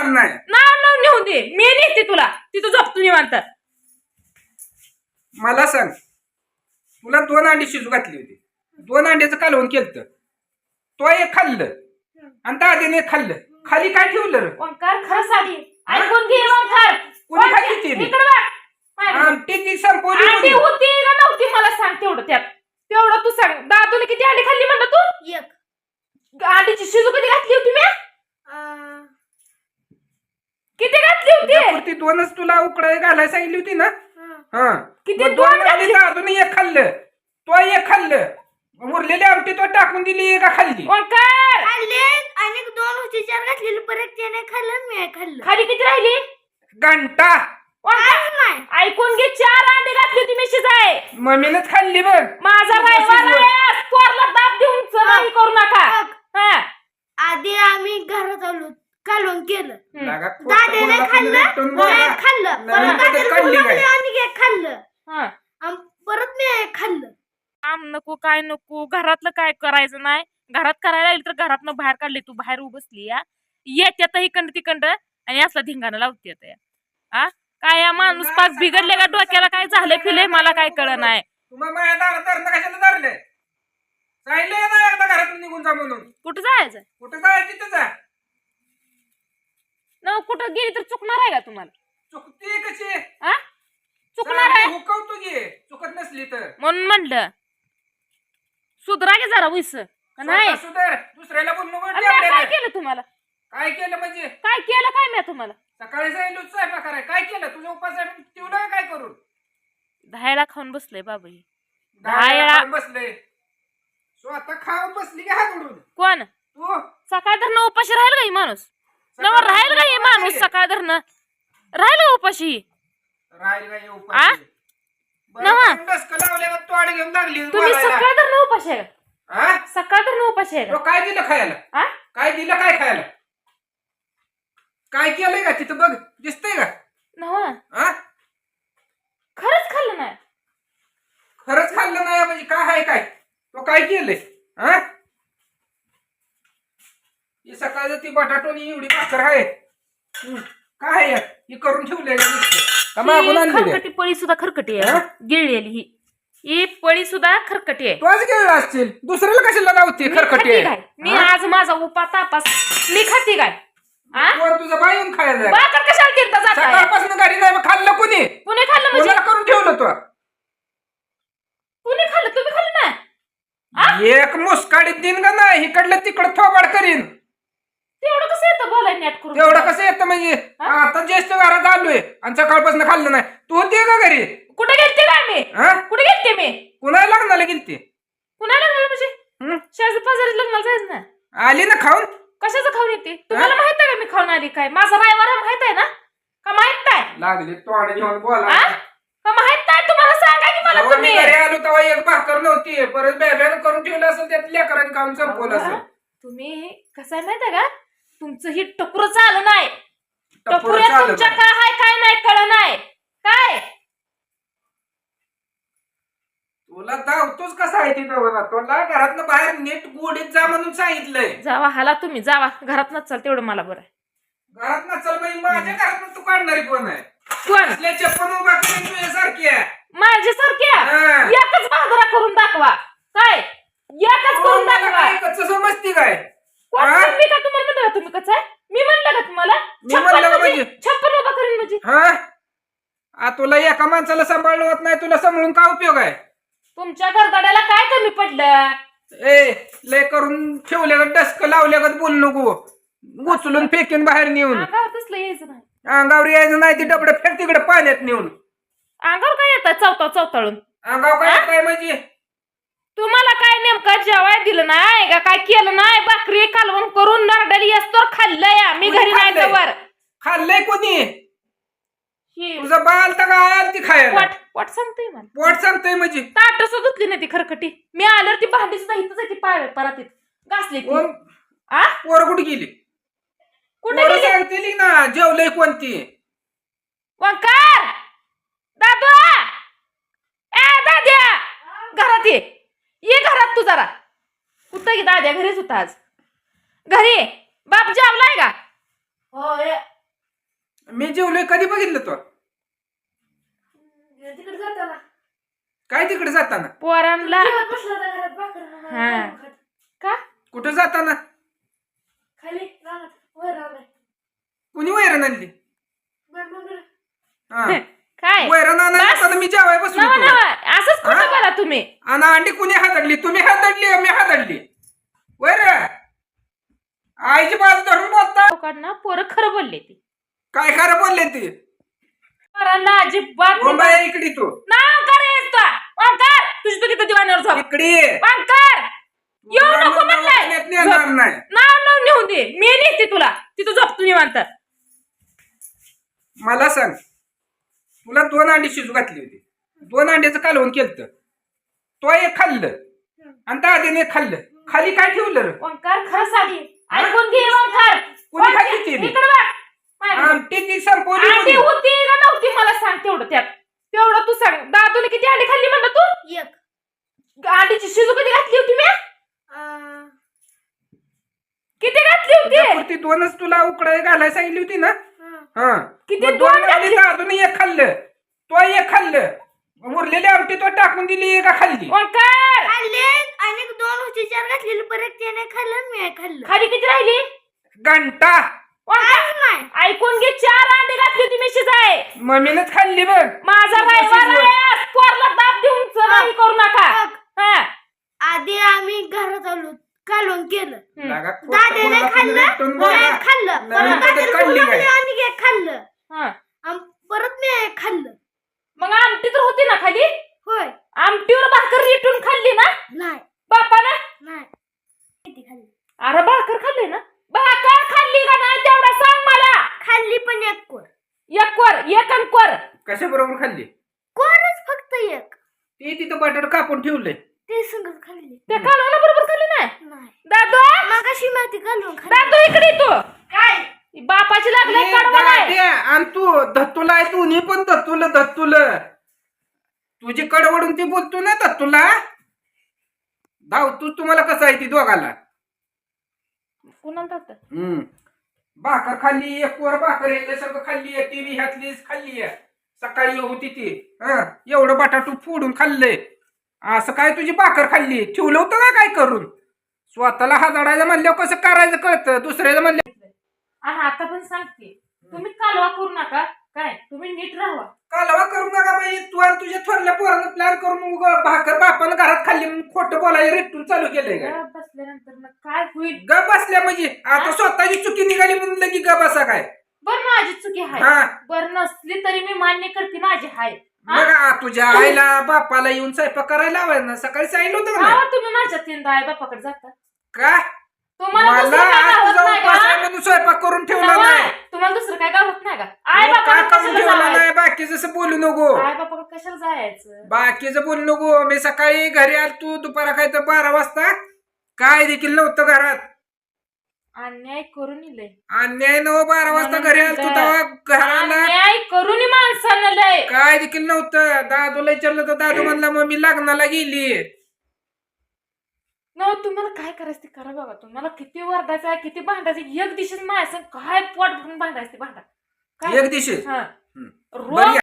होणार नाही. नाव नेऊ दे. मी नेते तुला. तिथं झोपतो निवांत. मला सांग. तुला दोन अंडी शिजू घातली होती. दोन अंड्याचं कालवण केलं तो एक खाल्लं. आणि दादीने एक खाल्लं. खाली काय ठेवलं? रे? ओंकार खरं साडी ऐकून घे ओंकार. कोणी खाल्ली ती? इकडे बघ. माझ्या- आमटी ती संपवली कोणी? होती का नव्हती? मला सांग तेवढं त्यात तेवढं तू सांग दादूला किती अंडी खाल्ली म्हणलं तू एक अंडीची शिजू कधी घातली होती मी अं, किती घातली होती त्यापुरती दोनच तुला उकडाय घालायला सांगितली होती ना? हं. किती मग दोन दोन घातली अजून एक खाल्लं. तो एक खाल्लं. उरलेली आमटी तो टाकून दिली का खाल्ली? ओंकार खाल्ले. आणि दोन होती चार घातलेली. परत त्याने खाल्लं मी खाल्लं. खाली किती राहिली? घंटा. ओंकार काहीच नाही ऐकून घे चार अंडी घातली होती मी शिजाय मम्मीनच खाल्ली बघ. माझा. आहे पोरला दाब देऊन करू नका. हा. आधी आम्ही घरात आलो. कालवून केलं. लागा खोटं दादाने खाल्लं बोला. खाल्लं परत पद्धत दादाला काढली बोलवलं काय? आणि एक खाल्लं. हा. आणि परत मी खाल्लं. काम नको काय नको घरातलं काय करायचं नाही. घरात करायला लागली तर घरातनं बाहेर काढली तू बाहेर उभसली या येत्यात इकंड तिकंड आणि असला धिंगाणं लावते आता या. आ काय या माणूस पाक बिघडले का डोक्याला काय झालंय फिले? मला काय कळ नाही. तुम्हाला माझ्या दारात धरणं कशाला धरले? सांगितलंय ना एकदा घरातून निघून जा म्हणून. कुठं जायचं? कुठं जाय तिथं जा. कुठं गेली तर चुकणार आहे का तुम्हाला? चुकती कशी? आ? चुकणार आहे? हुकवतो घे चुकत नसली तर. म्हणून म्हणलं. सुधरा गे जरा उस का नाही? स्वतः सुधार. दुसऱ्याला बोलणं आणि म्या काय. केलं तुम्हाला? काय केलं म्हणजे? काय केलं काय मी तुम्हाला? सकाळी जाईल स्वयंपाक कराय काय केलं? तुझ्या उपास ठेवलं काय करून? दहायला खाऊन बसलंय बाबा ही. दहा दहा वेळा- खाऊन बसले स्वतः खाऊन बसली की हात उडून. कोण? तू? सकाळ धरणं उपाशी राहील का ही माणूस? नवर राहील का ही माणूस सकाळ धरणं राहील का उपाशी राहील का आ? उपाशी नवा. तोड घेऊन लागली तुम्ही बोलायला. सकाळ धरणं उपाशी आहे का? हा? सकाळ धरणं उपाशी आहे तो? काय दिलं खायला आ? काय दिलं काय खायला काय केलंय का तिथं बघ दिसतंय का नव्ह, हा खरंच खाल्लं नाही खरंच खाल्लं नाही म्हणजे काय आहे काय तो काय केलंय हा ही सकाळचं ती बटाटोनी एवढी भाकर आहे. हम्म, काय आहे? ही करून ठेवलेली नुसतं. का मागून ही आणली रे? खरकटी पळी सुद्धा खरकटी हा? आहे गिळलेली ही. ही पळी सुद्धा खरकटी आहे. तोच गेला असतील दुसऱ्याला कशाला लावते मी खरकटी खाती? काय? मी? आज माझा उपा तापास. मी खाती काय? आ? कोण तुझं बाई येऊन खायला बाकर कशाला तिरता जाताय? सकाळपासून घरी नाही मग खाल्लं कोणी? कुणी खाल्लं म्हणजे? कोणाला करून ठेवलं तो. कुणी खाल्लं? तुम्ही खाल्लं नाही एक मुस्काडीत देईन का नाही इकडलं तिकडं थोबाड करीन. तेवढं कसं येतं बोलाय नेट करून? तेवढं कसं येतं म्हणजे? हा? आता ज्येष्ठ घरात आलोय आणि सकाळपासून खाल्लं नाही. तू होती का घरी? कुठे गेलते काय मी हा? कुठे गेलते मी? कुणाला लग्नाला गेलती? कुणाला लागलं म्हणजे? हं? शेजारी पाजारी लग्नाला जायचं ना? आली ना खाऊन? कशाचं खाऊन येते? तुम्हाला माहीत आहे का मी खाऊन आली काय? माझा रायवार माहीत आहे ना? का माहीत नाही? लागली तोंड घेऊन बोला. आ? का माहीत नाही? तुम्हाला सांगा की मला मी तुम्ही. घरी आलो तेव्हा एक भाकर नव्हती. परत बॅब्यानं करून ठेवलं असेल त्यात लेकरांनी खाऊन संपवलं? असेल. तुम्ही कसं आहे माहीत आहे का? तुमचं ही टकुर चालू नाही. टपोरं चालत तुमच्या. काय हाय काय नाही कळ नाही. काय? तुला धावतोच कसा आहे ती नवरा तुला घरातनं बाहेर नीट गोडीत जा म्हणून सांगितलंय. जावा हाला तुम्ही जावा. घरात नचाल तेवढं मला बरं. आहे. घरात ना चल बाई माझ्या घरात तू काढणारी कोण आहे? कोण? असल्या चप्पल उभा करून तुझ्यासारखी आहे. माझ्या सारख्या हा. एकच बाजरा करून दाखवा. काय? एकच करून दाखवा. काय कच्चं समजती काय कोण हा? म्हणली का तुम्हाला म्हणलं का तुम्ही कसं आहे? मी म्हणलं का तुम्हाला? मी म्हणलं का म्हणजे? छप्पन उभा करीन म्हणजे. हा? आ तुला एका माणसाला सांभाळलं होत नाही तुला सांभाळून काय उपयोग आहे? तुमच्या घरदाड्याला काय कमी पडलं? ए लय करून ठेवल्यागत डस्क लावल्यागत बोल नको. उचलून फेकीन बाहेर नेऊन. अंगावर तसलं यायचं नाही. अंगावर यायचं नाही ती डबडं फेक तिकडे पाण्यात नेऊन. अंगावर काय येतात चौता चौताळून अंगावर काय काय म्हणजे? तुम्हाला काय नेमकं जेवाय दिलं नाही का? काय केलं नाही भाकरी कालवण करून नरडली असतो खाल्लंय या. मी कोणी घरी नाही खाल्लंय? जवळ. खाल्लंय कोणी? ही तुझं बाल तर काय आल ती खायला. पोट पोट सांगते मला. पोट सांगतोय म्हणजे. ताट सुद्धा धुतली नाही ती खरकटी. मी आल्यावर ती भांडी सुद्धा इथंच आहे ती पाय परातीत. घासली ती. कोण? आ? पोर कुठे गेली? कुठे पोरं गेली? सांगतील ना जेवलंय कोणती? वंकार! दादू! ए दाद्या! घरात ये. ये घरात तू जरा. कुठं की दाद्या? घरीच होता आज. घरी ये. बाप जेवलाय का हो मी जेवलोय कधी बघितलं तो? तिकडे जाताना. काय तिकडे जाताना? पोरांना जेवत बसला होता घरात भाकर हा. खात. का? कुठं जाताना? खाली रानात वर आलाय कुणी वैरण आणली? बर हा. काय? वैरण बस. मी जेवाय बसलो नवा होतो. नवा. असंच खोटं हा? बोला तुम्ही? आणि अंडी कुणी हातडली? तुम्ही हातडली मी हातडली. वैर आईची बाजू धरून बोलता. लोकांना पोरं खरं बोलले ती. काय खरं बोलले ते? पोरांना अजिबात मुंबई इकडे तू? ना कर तुझी तू तिथं दिवाणीवर झोप. इकडे. ये. वांकर येऊ तुला नको दवाखान्यात म्हणलाय नेणार नाही नाव नाव नेऊन दे. मी नेते तुला. तिथं झोप तू निवांत. मला सांग. तुला दोन अंडी शिजू घातली होती. दोन अंड्याचं कालवून केलं तो एक खाल्लं. आणि दादीने एक खाल्लं. खाली काय ठेवलं? रे? वांकर खरं सांग. ऐकून घे वांकर. कोणी खाल्ली ती? इकडे बघ. आमटी ती संपवली कोणी? होती का नव्हती? मला सांग तेवढं त्यात. तेवढं तू सांग. दादूने किती अंडी खाल्ली म्हणलं तू? एक. अंडीची शिजू कधी घातली होती मी? अं, किती घातली होती? त्यापुरती दोनच तुला उकडाय घालायला सांगितली होती ना? हं. हा. किती मग दोन दोन घातली? खाल्ली अजून एक खाल्लं. तो एक खाल्लं. उरलेली आमटी तो टाकून दिली का खाल्ली? वांकर खाल्ले. आणि दोन होती चार घातलेली. परत त्याने खाल्लं मी खाल्लं. खाली किती राहिली? घंटा. वांकर नाही ऐकून घे चार अंडी घातली होती मी शिजाय मम्मीनच खाल्ली बघ माझा. आहे आज. पोरला दाब देऊन नाही करू नका हा. आधी आम्ही घरात आलो कालवून केलं. लागा खोटं दादाने खाल्लं रेटून बोला. मी एक खाल्लं परत काढली बोलवलं काय? आणि खाल्लं हा. आणि परत मी खाल्लं मग आमटी तर होती ना खाली होय आमटीवर भाकर रेटून खाल्ली ना नाही बापानं नाही किती खाल्ली अरे भाकर खाल्ली ना भाकर खाल्ली का नाही तेवढा सांग मला खाल्ली पण एक कोर एक वर एक अन कोर कशा बरोबर खाल्ली? कोरच फक्त एक. ते तिथं बटाट कापून ठेवलंय. ते संगत खाल्ली. त्या कालवणा बरोबर खाल्ली नाही? नाही. दादू? मगाशी माती घालून खाल्ली. दादू इकडे तू. काय? बापाची लागले ए, कडवण आहे. दाद्या, आणि तू धत्तुला आहे तू नी पण धत्तुल धत्तुल तुझी कडवडून ती बोलतो ना धत्तुला धाव तू तुम्हाला कसं आहे ती दोघाला? कुणाला हम्म. भाकर खाल्ली एक वर भाकर सगळं खाल्ली आहे टीव्ही ह्यातलीच खाल्ली आहे. सकाळी होती ती. हं. एवढं बटाटू फोडून खाल्लंय. असं काय तुझी भाकर खाल्ली? ठेवलं होतं का काय करून? स्वतःला हाताडायचं म्हणल्यावर कसं करायचं कळतं? दुसऱ्याचं म्हणलं आणि आता पण सांगते. तुम्ही कालवा करू नका. काय? तुम्ही नीट राहा कालवा करू नका बाई. तू आणि तुझ्या थोरल्या पोरानं प्लॅन करून उग भाकर बापानं घरात खाल्ली म्हणून खोटं बोलायला रेटून चालू केलंय का घरात बसल्यानंतर ना काय होईल? ग बसल्या म्हणजे. आता स्वतःची चुकी निघाली म्हणून लगी ग बसा काय? बर माझी चुकी आहे हा. बर नसली तरी मी मान्य करते माझी हाय. हा? बघा तुझ्या आईला बापाला येऊन स्वयंपाक करायला लावाय ना सकाळी सांगितलं होतं का का नाही? हो तुम्ही माझ्या तीनदा आई बापाकडे जाता. का? तुम्हाला मला दुसरं काय आज गावत तुझा नाही उपास आहे का? म्हणून स्वयंपाक करून ठेवला नाही. तुम्हाला दुसरं काय गावत नाही का? आई मग का बापाकडे करून कशाला ठेवला जायचं? नाही? बाकी जसं बोलू नको. आई बापाकडे कशाला जायचं? बाकीचं बोलू नको. मी सकाळी घरी आल तू दुपारा काय तर बारा वाजता? काय देखील नव्हतं घरात. अन्याय करून लय. अन्याय नव बारा वाजता घरी आल तू तेव्हा घराला अन्याय करून माणसानं लय. काय देखील नव्हतं. दादूला विचारलं तर दादू म्हणला मग मी लग्नाला गेली. न तुम्हाला काय करायचं ते करा बघा तुम्हाला किती वरडायचं आहे किती भांडायचं. एक माझ्या संग काय पोट भरून भांडायचं ते भांडा. काय? एक दिवशी? हा. हम्म. रोज बरी